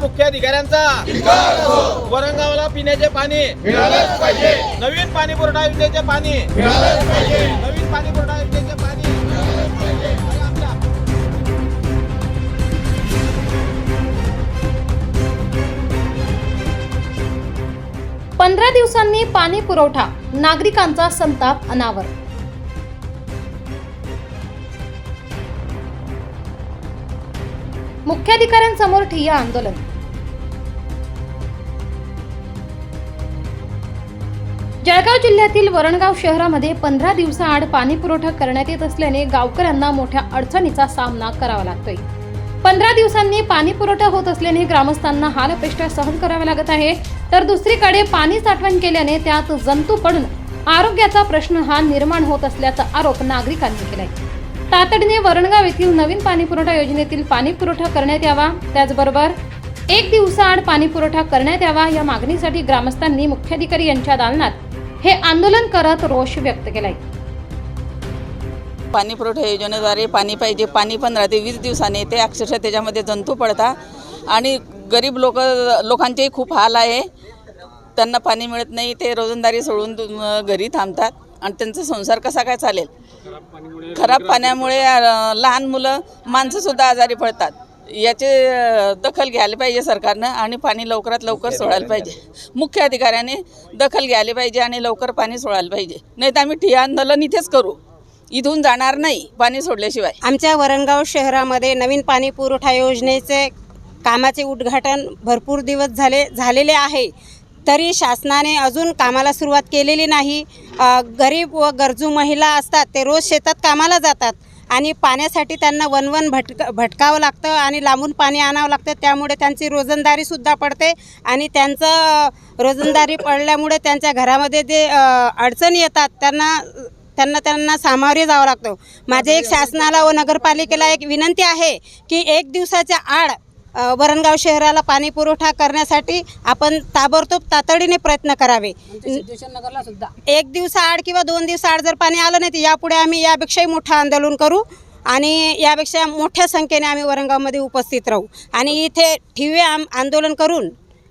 मुख्याधिकाऱ्यांचा वरंगावला पिण्याचे पाणी. नवीन पाणी पुरवठा योजनेचे पाणी. नवीन पाणी पुरवठा पंधरा दिवसांनी पाणी पुरवठा नागरिकांचा संताप अनावर. मुख्याधिकाऱ्यांसमोर ठिय्या आंदोलन. जळगाव जिल्ह्यातील वरणगाव शहरामध्ये पंधरा दिवसाआड पाणी पुरवठा करण्यात येत असल्याने गावकऱ्यांना मोठ्या अडचणीचा सामना करावा लागतोय. पंधरा दिवसांनी पाणी पुरवठा होत असल्याने ग्रामस्थांना हाल अपेष्टा सहन कराव्या लागत आहे. तर दुसरीकडे पाणी साठवण केल्याने त्यात जंतू पडून आरोग्याचा प्रश्न हा निर्माण होत असल्याचा आरोप नागरिकांनी केलाय. तातडीने वरणगाव येथील नवीन पाणी पुरवठा योजनेतील पाणी पुरवठा करण्यात यावा. त्याचबरोबर एक दिवसाआड पाणी पुरवठा करण्यात यावा या मागणीसाठी ग्रामस्थांनी मुख्याधिकारी यांच्या दालनात हे आंदोलन करत रोष व्यक्त केलाय. पाणी पुरवठा योजनेद्वारे पाणी पाहिजे पाणी पंधरा ते वीस दिवसांनी येते अक्षरशः त्याच्यामध्ये जंतू पडतात. आणि गरीब लोक लोकांचेही खूप हाल आहे. त्यांना पाणी मिळत नाही ते रोजंदारी सोडून घरी थांबतात. आणि त्यांचा संसार कसा काय चालेल? खराब पाण्यामुळे लहान मुलं माणसंसुद्धा आजारी पडतात. याचे दखल घ्यायला पाहिजे सरकारनं आणि पाणी लवकरात लवकर सोडायला पाहिजे. मुख्य अधिकाऱ्याने दखल घ्यायला पाहिजे आणि लवकर पाणी सोडायला पाहिजे. नाही तर आम्ही ठिय्या आंदोलन इथेच करू. इथून जाणार नाही पाणी सोडल्याशिवाय. आमच्या वरणगाव शहरामध्ये नवीन पाणी पुरवठा योजनेचे कामाचे उद्घाटन भरपूर दिवस झाले झालेले आहे. तरी शासनाने अजून कामाला सुरुवात केलेली नाही. गरीब व गरजू महिला असतात ते रोज शेतात कामाला जातात आणि पाण्यासाठी त्यांना वनवन भटक भटकावं लागतं आणि लांबून पाणी आणावं लागतं. त्यामुळे त्यांची रोजंदारीसुद्धा पडते आणि त्यांचं रोजंदारी पडल्यामुळे त्यांच्या घरामध्ये जे अडचणी येतात त्यांना त्यांना त्यांना सामोरे जावं लागतं. माझे एक शासनाला व नगरपालिकेला एक विनंती आहे की एक दिवसाच्या आड वरणगाव शहराला पाणी पुरवठा करण्यासाठी आपण ताबडतोब तातडीने प्रयत्न करावे. एक दिवसाआड किंवा दोन दिवसाआड जर पाणी आलं नाही तर यापुढे आम्ही यापेक्षाही मोठं आंदोलन करू आणि यापेक्षा मोठ्या संख्येने आम्ही वरणगावमध्ये उपस्थित राहू. आणि इथे ठिवे आम आंदोलन करून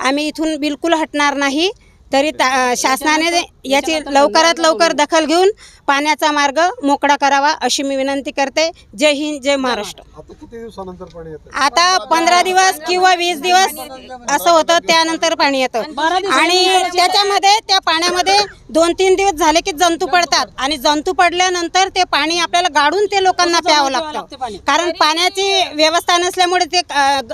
आम्ही इथून बिलकुल हटणार नाही. तरी ता शासनाने याची लवकरात लवकर दखल घेऊन पाण्याचा मार्ग मोकळा करावा अशी मी विनंती करते. जय हिंद जय महाराष्ट्र. आता किती दिवसानंतर पाणी येतं? आता पंधरा दिवस किंवा वीस दिवस असं होतं त्यानंतर पाणी येतं. आणि त्याच्यामध्ये त्या पाण्यामध्ये दोन तीन दिवस झाले की जंतू पडतात. आणि जंतू पडल्यानंतर ते पाणी आपल्याला गाडून ते लोकांना प्यावं लागतं. कारण पाण्याची व्यवस्था नसल्यामुळे ते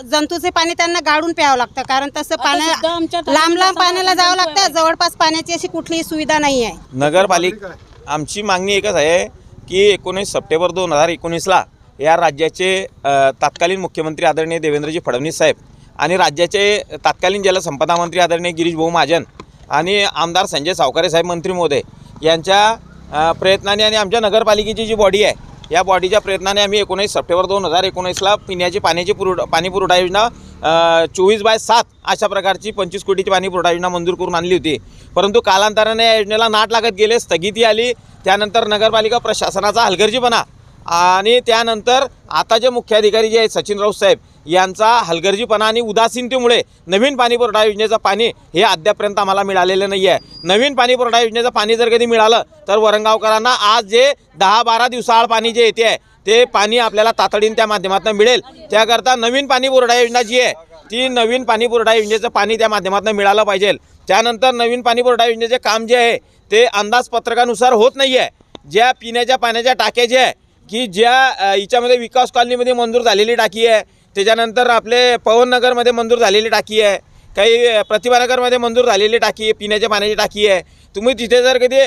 जंतूचे पाणी त्यांना गाडून प्यावं लागतं. कारण तसं पाण्या लांब लांब पाण्याला जावं लागतं. जवळपास पाण्याची अशी कुठलीही सुविधा नाही आहे नगरपालिका आमची मागणी एकच आहे की एकोणीस सप्टेंबर दोन हजार एकोणीसला या राज्याचे तत्कालीन मुख्यमंत्री आदरणीय देवेंद्रजी फडणवीस साहेब आणि राज्याचे तत्कालीन जलसंपदा मंत्री आदरणीय गिरीश भाऊ महाजन आणि आमदार संजय सावकारे साहेब मंत्री महोदय यांच्या प्रयत्नाने आणि आमच्या नगरपालिकेची जी बॉडी आहे या बॉडीच्या प्रयत्नाने आम्ही एकोणीस सप्टेंबर दोन हजार एकोणीसला पिण्याची पाण्याची पुरवठा पाणी पुरवठा योजना चोवीस बाय सात अशा प्रकारची पंचवीस कोटीची पाणीपुरवठा योजना मंजूर करून आणली होती. परंतु कालांतराने या योजनेला नाट लागत गेले स्थगिती आली. त्यानंतर नगरपालिका प्रशासनाचा हलगर्जीपणा आणि त्यानंतर आता जे मुख्याधिकारी जे आहेत सचिन राऊत साहेब यांचा हलगर्जीपणा आणि उदासीनतेमुळे नवीन पाणीपुरवठा योजनेचं पाणी हे अद्यापर्यंत आम्हाला मिळालेलं नाही आहे नवीन पाणीपुरवठा योजनेचं पाणी जर कधी मिळालं तर वरणगावकरांना आज जे दहा बारा दिवसाआड पाणी जे येते आहे ते पाणी आपल्याला तातडीने त्या माध्यमातून मिळेल. त्याकरता नवीन पाणी पुरवठा योजना जी आहे ती नवीन पाणी पुरवठा योजनेचं पाणी त्या माध्यमातून मिळालं पाहिजे. त्यानंतर नवीन पाणी पुरवठा योजनेचे काम जे आहे ते अंदाजपत्रकानुसार होत नाही आहे ज्या पिण्याच्या पाण्याच्या टाक्या ज्या आहे की ज्या हिच्यामध्ये विकास कॉलनीमध्ये मंजूर झालेली टाकी आहे त्याच्यानंतर आपले पवननगरमध्ये मंजूर झालेली टाकी आहे. काही प्रतिभानगरमध्ये मंजूर झालेली टाकी आहे पिण्याच्या पाण्याची टाकी आहे. तुम्ही तिथे जर कधी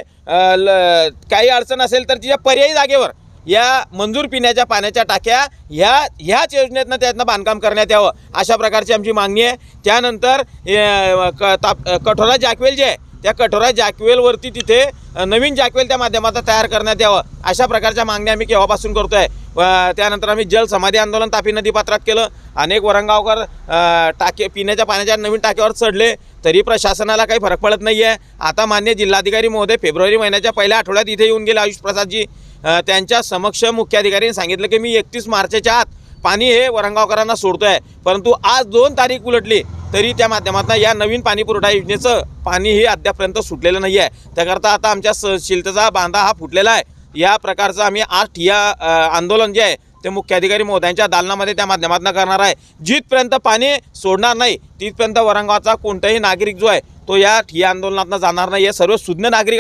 ल- काही अडचण असेल तर तिच्या पर्यायी जागेवर या मंजूर पिण्याच्या पाण्याच्या टाक्या ह्या ह्याच योजनेतनं त्यातनं बांधकाम करण्यात यावं अशा प्रकारची आमची मागणी आहे. त्यानंतर क ताप कठोरा जॅकवेल जे आहे त्या कठोरा जॅकवेलवरती तिथे नवीन जॅकवेल त्या माध्यमातून तयार करण्यात यावं. अशा प्रकारच्या मागण्या आम्ही केव्हापासून करतो आहे त्यानंतर आम्ही जल समाधी आंदोलन तापी नदीपात्रात केलं. अनेक वरंगावकर टाके पिण्याच्या पाण्याच्या नवीन टाक्यावर चढले. तरी प्रशासनाला काही फरक पडत नाही आहे आता मान्य जिल्हाधिकारी महोदय फेब्रुवारी महिन्याच्या पहिल्या आठवड्यात इथे येऊन गेले आयुष प्रसादजी. त्यांच्या समक्ष मुख्याधिकाऱ्यांनी सांगितलं की मी एकतीस मार्चच्या आत पाणी हे वरंगावकरांना आहे परंतु आज दोन तारीख उलटली तरी त्या माध्यमातून या नवीन पाणी पुरवठा योजनेचं पाणी हे अद्यापर्यंत सुटलेलं नाही आहे त्याकरता आता आमच्या स शिलतेचा बांधा हा फुटलेला आहे. या प्रकारचं आम्ही आज ठिया आंदोलन जे आहे ते मुख्याधिकारी महोदयांच्या दालनामध्ये त्या माध्यमातून करणार आहे. जिथपर्यंत पाणी सोडणार नाही तिथपर्यंत वरंगावचा कोणताही नागरिक जो आहे तो या ठिया आंदोलनातनं जाणार नाही आहे सर्व सुज्ञ नागरिक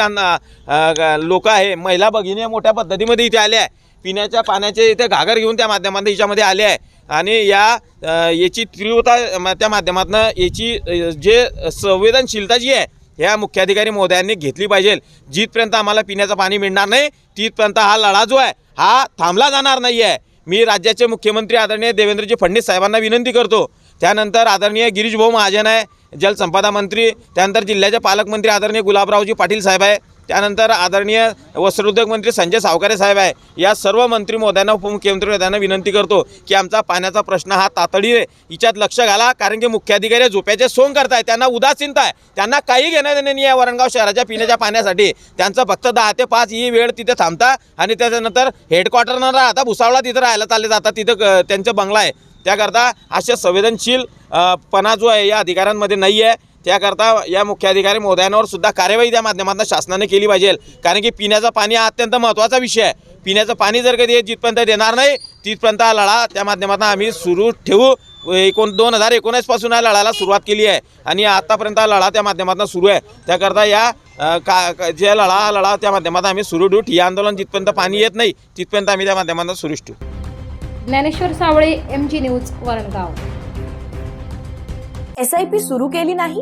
लोक आहे महिला भगिनी मोठ्या पद्धतीमध्ये इथे आले आहे. पिण्याच्या पाण्याचे इथे घागर घेऊन त्या माध्यमातून हिच्यामध्ये आले आहे. आणि या याची तीव्रता म, त्या माध्यमातून याची जे संवेदनशीलता जी आहे ह्या मुख्याधिकारी महोदयांनी घेतली पाहिजे. जिथपर्यंत आम्हाला पिण्याचं पाणी मिळणार नाही तिथपर्यंत हा लढा जो आहे हा थांबला जाणार नाही आहे. मी राज्याचे मुख्यमंत्री आदरणीय देवेंद्रजी फडणवीस साहेबांना विनंती करतो. त्यानंतर आदरणीय गिरीशभाऊ महाजन आहे जलसंपदा मंत्री. त्यानंतर जिल्ह्याचे पालकमंत्री आदरणीय गुलाबरावजी पाटील साहेब आहे. त्यानंतर आदरणीय वस्त्रोद्योग मंत्री संजय सावकारे साहेब आहे. या सर्व मंत्री महोदयांना उपमुख्यमंत्री महोदयांना विनंती करतो की आमचा पाण्याचा प्रश्न हा तातडीने हिच्यात लक्ष घाला. कारण की मुख्याधिकारी झोप्याचे सोंग करताय त्यांना उदासीनता आहे. त्यांना काही घेणं देणं नाही आहे वरणगाव शहराच्या पिण्याच्या पाण्यासाठी. त्यांचं फक्त दहा ते पाच ही वेळ तिथे थांबता आणि त्याच्यानंतर हेडक्वार्टरनं राहता भुसावळा तिथं राहायला चालले जातात. तिथं क- त्यांचं बंगला आहे. त्याकरता अशा संवेदनशील पणा जो आहे या अधिकाऱ्यांमध्ये नाही आहे त्याकरता या मुख्याधिकारी महोदयांवर सुद्धा कार्यवाही त्या माध्यमातून शासनाने केली पाहिजे. कारण की पिण्याचं पाणी हा अत्यंत महत्त्वाचा विषय आहे. पिण्याचं पाणी जर कधी जिथपर्यंत देणार नाही तिथपर्यंत हा लढा त्या माध्यमातून आम्ही सुरू ठेवू. एकोण दोन हजार एकोणीसपासून या लढाला सुरुवात केली आहे. आणि आत्तापर्यंत हा लढा त्या माध्यमातून सुरू आहे. त्याकरता या का का- जे लढा हा लढा त्या माध्यमातून आम्ही सुरू ठेवू. ठिया आंदोलन जिथपर्यंत पाणी येत नाही तिथपर्यंत आम्ही त्या माध्यमातून सुरूच ठेवू. Dnyaneshwar Sawale M G news Varangaon. S I P सुरू केली नाही?